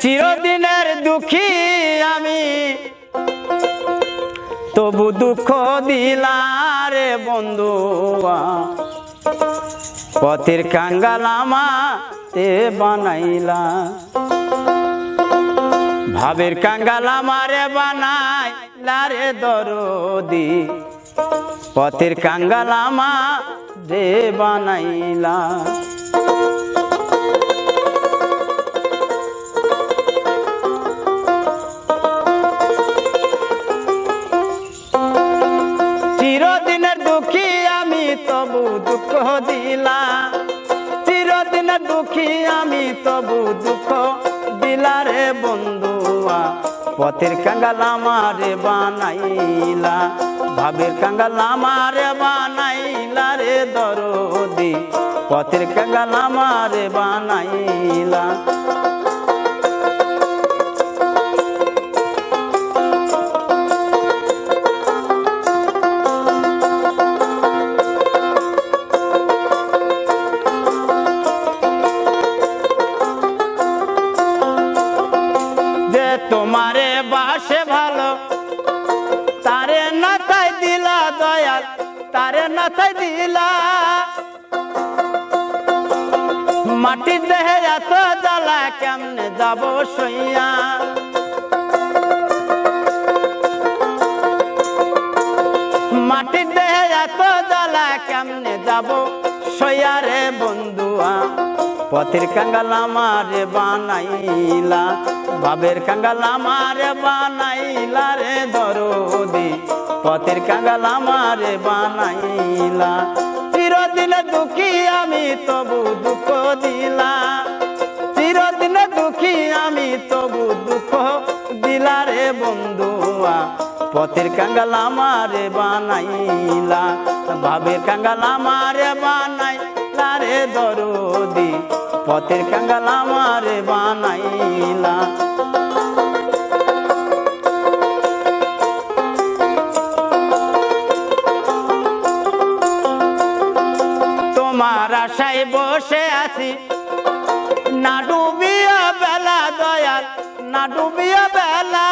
চিরদিনের দুঃখী আমি। তবু দুঃখ দিলারে বন্ধু পথের কাঙ্গাল আমাতে বানাইলা। ভাবের কাঙ্গাল আমারে বানাই লারে দরদি। পথের কাঙ্গাল আমারে বানাইলা। দুঃখ দিলা। চিরদিনের দুঃখী আমি তবু দুঃখ দিলারে বন্ধুয়া। পথের কাঙ্গাল আমারে বানাইলা। ভাবের কাঙ্গাল আমারে বানাইলা রে দরদি। পথের কাঙ্গাল আমারে বানাইলা। তোমারে বাসে ভালো। তারে নাতাই দিলা দয়াল, তারে নাতাই দিলা। মাটির দেহে এত জ্বালা, কেমনে যাব সইয়া? মাটির দেহে এত জ্বালা, কেমনে যাব সইয়া রে বন্ধুয়া? পথের কাঙ্গাল আমারে বানাইলা, ভাবের কাঙ্গাল আমারে বানাইলা রে দরদি। পথের কাঙ্গাল আমারে বানাইলা, চিরদিন দুঃখী আমি তবু দুঃখ দিলা। চিরদিন দুঃখী আমি তবু দুঃখ দিলা রে বন্ধুয়া। পথের কাঙ্গাল আমারে বানাইলা, ভাবের কাঙ্গাল আমারে বানাইলা রে দরদি। পথের কাঙ্গাল আমারে বানাইলা। তোমার আশায় বসে আছি। না ডুবিয়া বেলা দয়াল, না ডুবিয়া বেলা।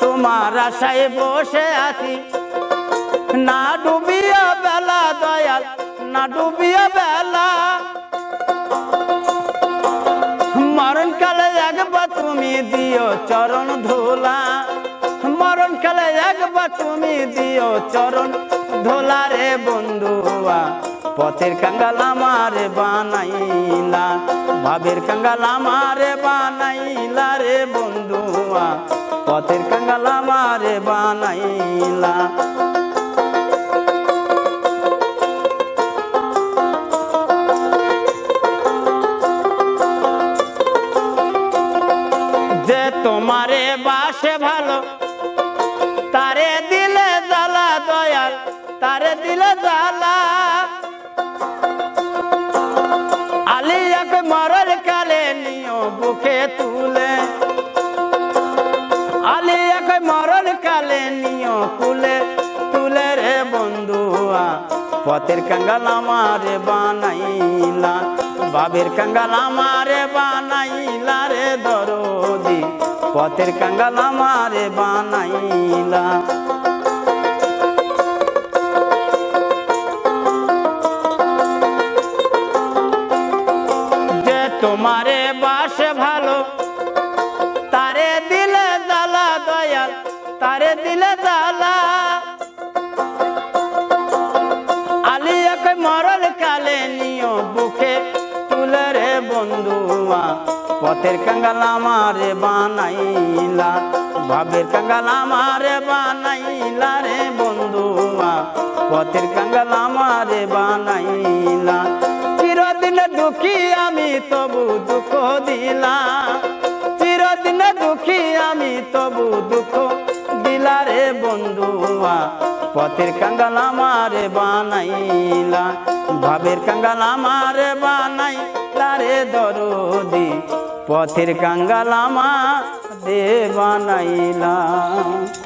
তোমার আশায় বসে আছি। না দয়াল না ডুবিয়া বেলা। মরণ কালে একবার তুমি দিও চরণ ধোলা। মরণ কালে একবার তুমি দিও চরণ ধোলা রে বন্ধুয়া। পথের কাঙ্গাল আমারে বানাইলা। ভাবের কাঙ্গাল আমারে বানাইলা রে বন্ধুয়া। পথের কাঙ্গাল আমারে বানাইলা। যে তোমারে বাসে ভালো, তারে দিলে জ্বালা দয়াল তারে দিলে জ্বালা। আলিয়াকে মরার কালে নিও বুকে তুলে আলিয়াকে মরার কালে নিও কুলে তুলে রে বন্ধুয়া, পথের কাঙ্গাল আমারে বানাইলা, বাবের কাঙ্গাল আমারে বানাইলা। পথের কাঙ্গাল আমারে বানাইলা। যে তোমারে বাসে ভালো, তারে দিলে জ্বালা দয়াল, তারে দিলে জ্বালা। আলিয়াকে মরল কালে নিও বুকে তুলে রে বন্ধুয়া। পথের কাঙ্গাল আমারে বানাইলা, ভাবের কাঙ্গাল আমারে বানাইলা রে বন্ধুয়া পথের কাঙ্গাল আমারে বানাইলা, চিরদিন দুঃখী আমি তবু দুঃখ দিলাম চিরদিন দুঃখী আমি তবু দুঃখ দিলা রে বন্ধুয়া পথের কাঙ্গাল আমারে বানাইলা, ভাবের কাঙ্গাল আমারে বানাইলা রে দরদি। পথের কাঙ্গালামা দেবানাইলা বানাইলা